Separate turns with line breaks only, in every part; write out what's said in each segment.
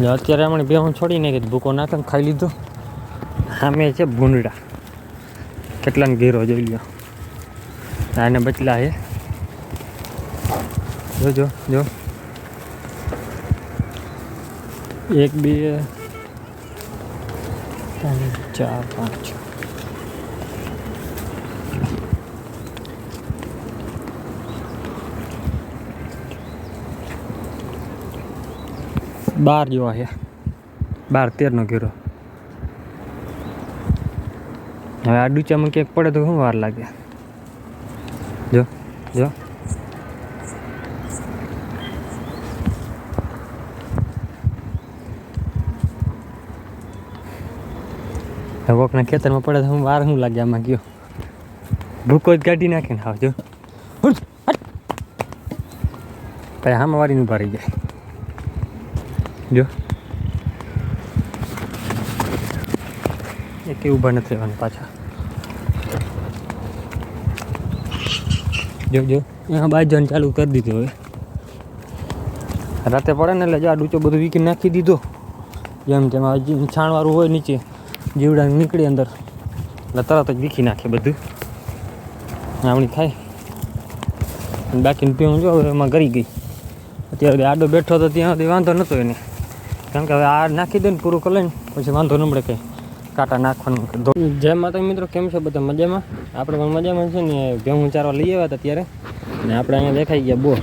ને અત્યારે હમણાં બે હું છોડીને નાખી ભૂકો નાખે ખાઈ લીધો. સામે છે ભૂંડડા. કેટલાને ઘેરો જોઈ લ્યો. આને બચલા છે જો જો જો. એક, બે, ત્રણ, ચાર, પાંચ બાર જેવા છે. બાર તેરનો ઘેરો. હવે આ ડૂચામાં ક્યાંક પડે તો શું વાર લાગે? જો જો. વોકના ખેતરમાં પડે તો હું વાર શું લાગે આમાં ગયો? ભૂકો જ કાઢી નાખીને આવજો પછી આમાં વારીને ઊભા રહી જાય. જો. એ કે ઊભા નથી રહેવાના પાછા. જો જો. એમાં બાજવાનું ચાલુ કરી દીધું હવે. રાતે પડે ને એટલે જો આ ડૂચો બધું વીકી નાખી દીધો. જેમ તેમ આ જે છાણવાળું હોય નીચે જીવડા નીકળી અંદર. એટલે તરત જ વીખી નાખે બધું. આવણી ખાય. અને બાકીનું પીવું જો હવે એમાં ગરી ગઈ. અત્યારે આડો બેઠો તો ત્યાં સુધી વાંધો નહોતો એને. કારણ કે હવે આ નાખી દે ને પૂરું કરી લઈને પછી વાંધો ન મળે કે કાંટા નાખવાનું જય માતા મિત્રો, કેમ છો બધા મજામાં? આપણે પણ મજામાં છે ને ભેહું ચારવા લઈ આવ્યા હતા ત્યારે. ને આપણે અહીંયા દેખાઈ ગયા બોર.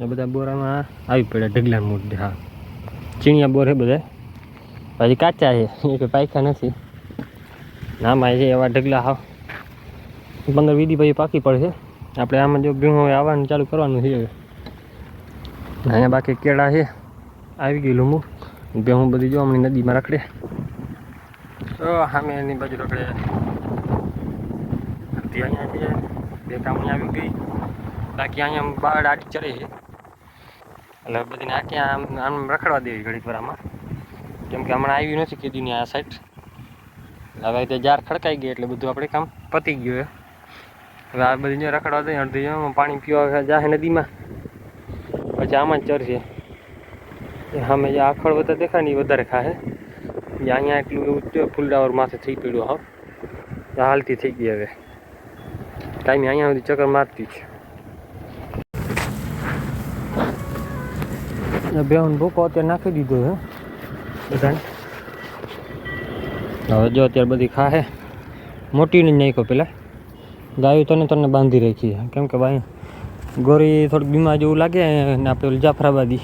એ બધા બોરામાં આવી પડ્યા ઢગલા મૂળ હા. ચીણિયા બોર છે બધા. પછી કાચા છે, એ પાયખા નથી. નામાં છે એવા ઢગલા હાવ પંદર વીધી પછી પાકી પડશે. આપણે આમાં જો ભીણું હવે આવવાનું ચાલુ કરવાનું છે અહીંયા બાકી કેળા છે. આવી ગયેલું હું ભેહું બધી જો હમણાં નદીમાં રખડે. તો સામે એની બાજુ રખડે. તે અહીંયા છે. બે અહીંયા આવી ગઈ. બાકી અહીંયા બાળ આડી ચડે છે. એટલે બધીને આ આમ આમ રખડવા દેવી ઘડીક વાર આમાં. કેમ કે હમણાં આવી નથી કીધું આ સાઈડ હવે તે જાર ખડકાઈ ગઈ એટલે બધું આપણે કામ પતી ગયું છે. હવે આ બધી રખડવા દઈએ, અડધી પાણી પીવા જાહે નદીમાં. પછી આમાં જ એ સામે જે આખડ બધા દેખાય ને એ વધારે ખાહે જે અહીંયા એટલું એવું છે ફૂલડાવર માથે થઈ પડ્યું હાવ એ હાલતી થઈ ગઈ હવે ટાઈમે અહીંયા સુધી ચક્કર મારતી છે બેહુન ભૂકો અત્યારે નાખી દીધો છે બધાને હવે જો અત્યારે બધી ખાહે મોટી નહીં નાખ્યો પેલા ગાયો તને તને બાંધી રાખી છે કેમ કે ભાઈ ગોરી થોડીક બીમાર જેવું લાગે ને આપણે ઓલી જાફરાબાદી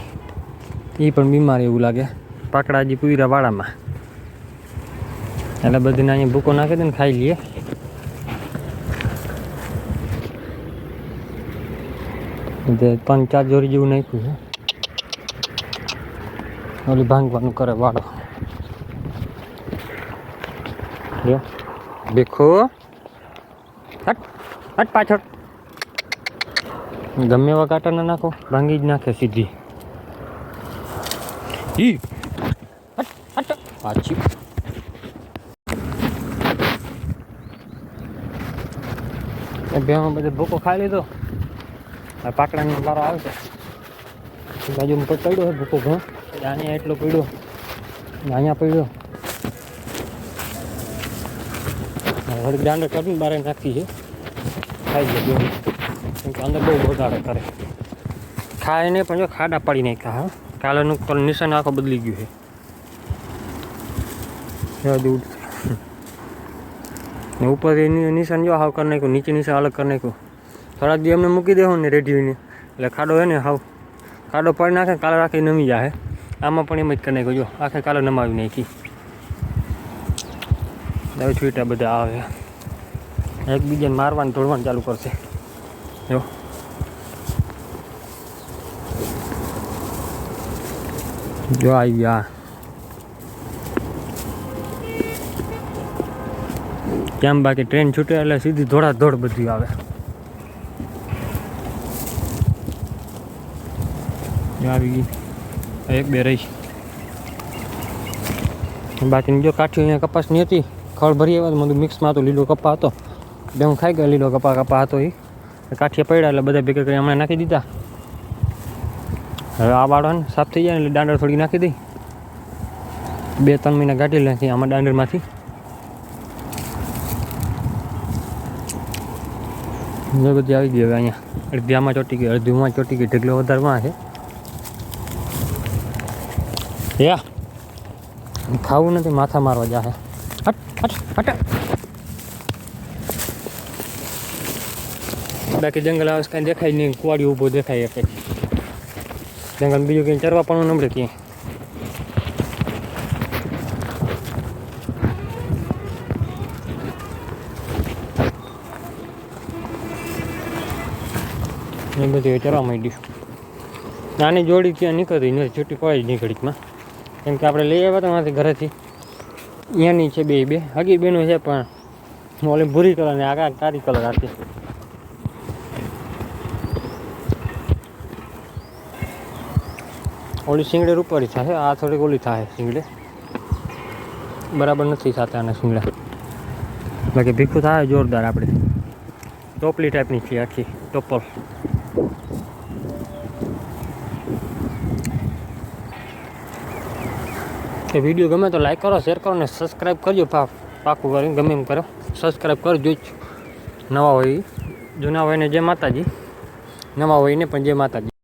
એ પણ બીમાર એવું લાગે. પાકડાજી પૂરા વાળામાં. એટલે બધીને અહીંયા ભૂકો નાખી દે ખાઈ લઈએ તે પાંચ ચાર જોરી જેવું નાખ્યું છે. ઓલી ભાંગવાનું કરે વાળો. દેખો હટ પાછળ. ગમે એવા કાંટા ના નાખો, ભાંગી જ નાખે સીધી. હટ પાછી. એ બધે ભૂકો ખાઈ લીધો. આ પાકડાનો મારો આવશે છે. બાજુ પર પડ્યો છે ભૂકો ઘણો? અહીંયા એટલો પડ્યો. અહીંયા પડ્યો. થોડીક દાંડો કરીને બારે નાખી છે. ખાઈ જાય અંદર બહુ વધારે કરે. ખાય નહીં પણ જો ખાડા પાડી નાખ્યા, હા. કાલેનું તો નિશાન આખો બદલી ગયું છે. જવા દે ઉઠ ને ઉપર એની નિશાન જો હાવ કરી નાખ્યું, નીચે નિશાન અલગ કરી નાખ્યું. થોડાક દી એમને મૂકી દેવું ને રેડીને એટલે ખાડો હે ને હાવ. ખાડો પાડી નાખે કાલે રાખી નમી જાય આમાં પણ એમ જ કરી નાખ્યું. જો, આખે કાલે નમાવી નાખી. હવે છૂટા બધા આવે. એકબીજાને મારવાનું તોડવાનું ચાલુ કરશે. જો. જો આવી ગયા કેમ બાકી ટ્રેન છૂટે એટલે સીધી ધોળા ધોળ બધી આવે. આવી ગઈ. એક બે રહી. બાકી જો કાઠી અહીંયા કપાસની હતી ખળ ભરી આવ્યા બધું મિક્સમાં હતું લીલો કપા હતો. બે હું ખાઈ ગયો લીલો કપા કપા હતો એ કાઠીએ પડ્યા એટલે બધા ભેગા કરી હમણાં નાખી દીધા. હવે આ બાળવાને સાફ થઈ જાય એટલે દાંડર થોડી નાખી દઈ. બે, ત્રણ મહિના કાઢી નાખી આમાં દાંડરમાંથી એ બધી આવી ગઈ હવે અહીંયા. અડધી આમાં ચોટી ગઈ અડધી ઉમાં ચોટી ગઈ, ઢગલો વધારમાં છે. યા. ખાવું નથી, માથા મારવા જાહે. બાકી જંગલ આવે કાંઈ દેખાય નહીં કુવાડી ઊભો દેખાય એક જંગલ બીજું કંઈ ચરવા પણ નમડે ક્યાંય એ બધી ચરવા માંડ્યું નાની જોડી ત્યાં નીકળતી નથી છૂટી કોઈ જ નીકળીમાં કેમ કે આપણે લઈ આવ્યા હતા મારાથી ઘરેથી અહીંયાની છે બે બે હગી બેનો છે પણ ઓલી ભૂરી કલર ને આગળ કાળી કલર હતી ઓલી શિંગડે રૂપારી થાય, આ થોડીક ઓલી થાય શિંગડે. બરાબર નથી થતા આના શિંગડા. બાકી ભીખું થાય જોરદાર આપણે ટોપલી ટાઈપની છે આખી, ટોપલ. કે વીડિયો ગમે તો લાઈક કરો શેર કરો ને સબસ્ક્રાઈબ કરજો પાકું કરીને ગમે એમ કરો. સબસ્ક્રાઈબ કરજો જ. નવા હોય. જૂના હોય ને જે માતાજી. નવા હોય ને પણ જે માતાજી.